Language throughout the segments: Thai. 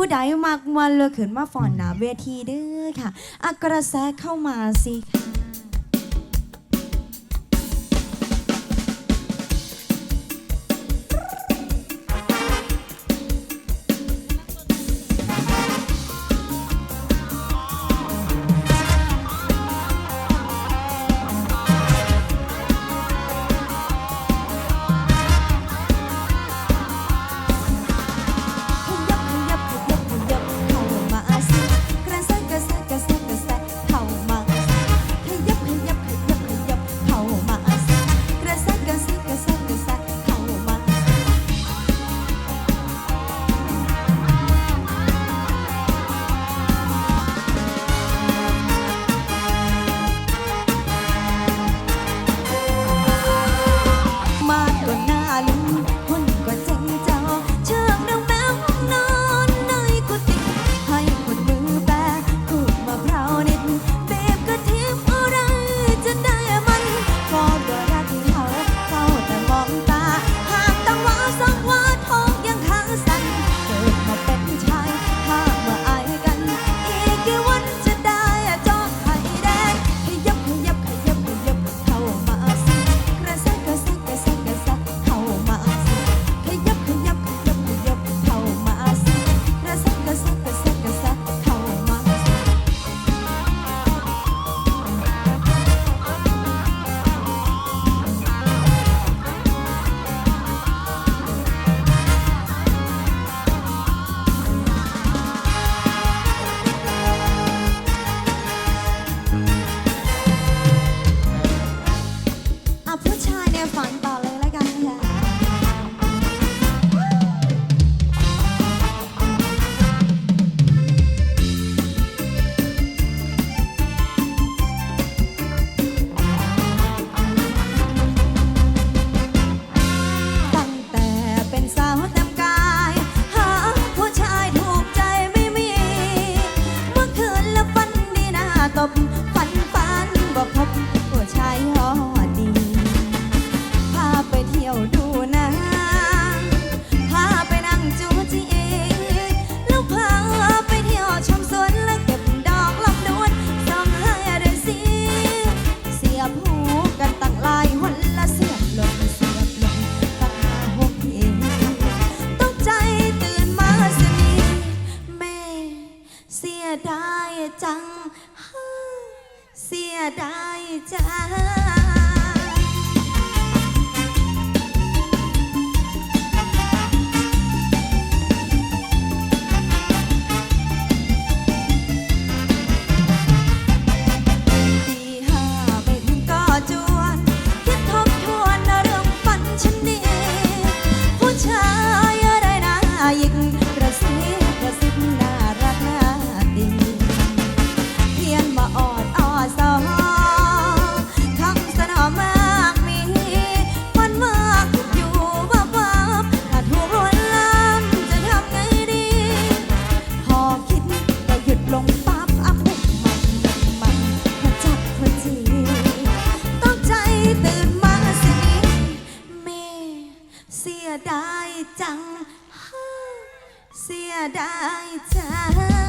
ผู้ใดมากมวนเลือขึ้นมาฟอนหนาเวทีเด้อค่ะ อักกระแสเข้ามาสิค่ะ จัง เสียดายจังียดายจัง เสียดายจัง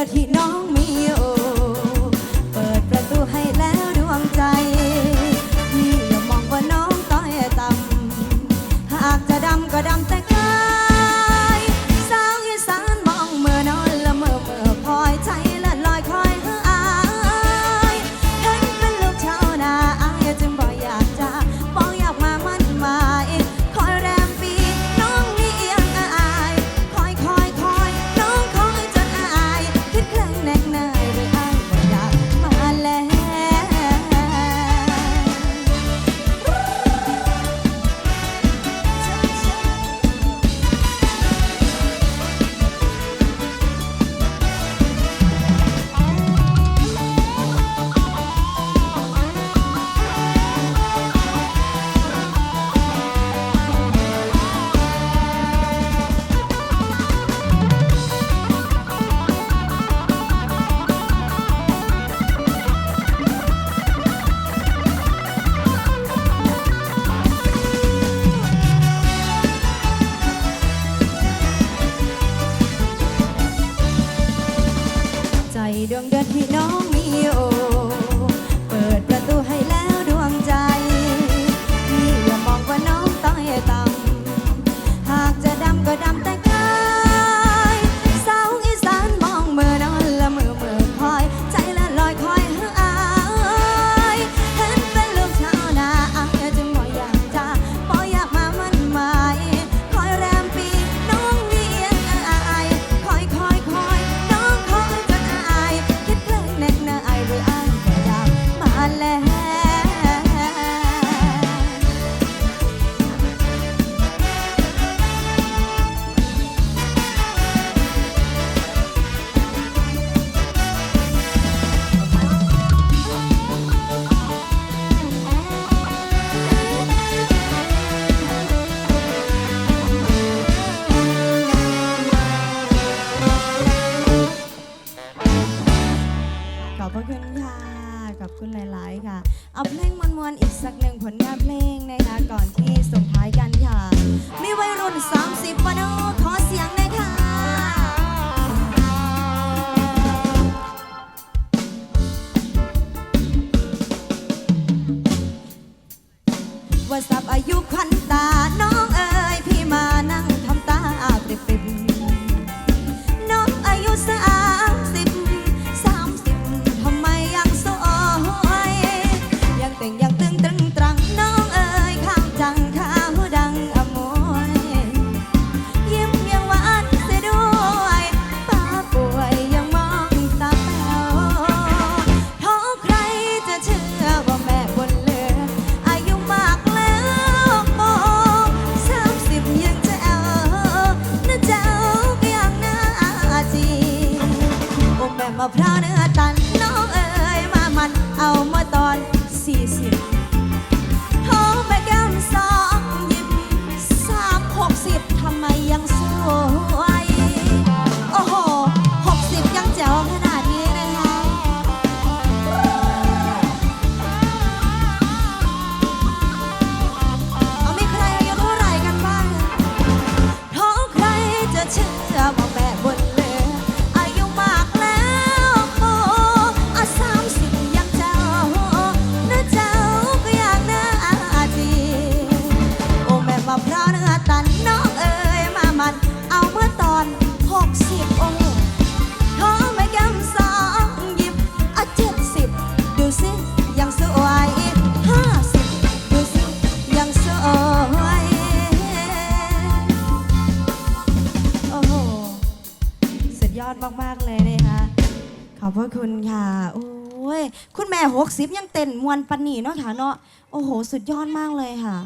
that he knows. อบพระคุณค่ะ โอ้ย คุณแม่หกสิบยังเต้นมวนปันนีเนาะค่ะเนาะ โอ้โห สุดยอดมากเลยค่ะ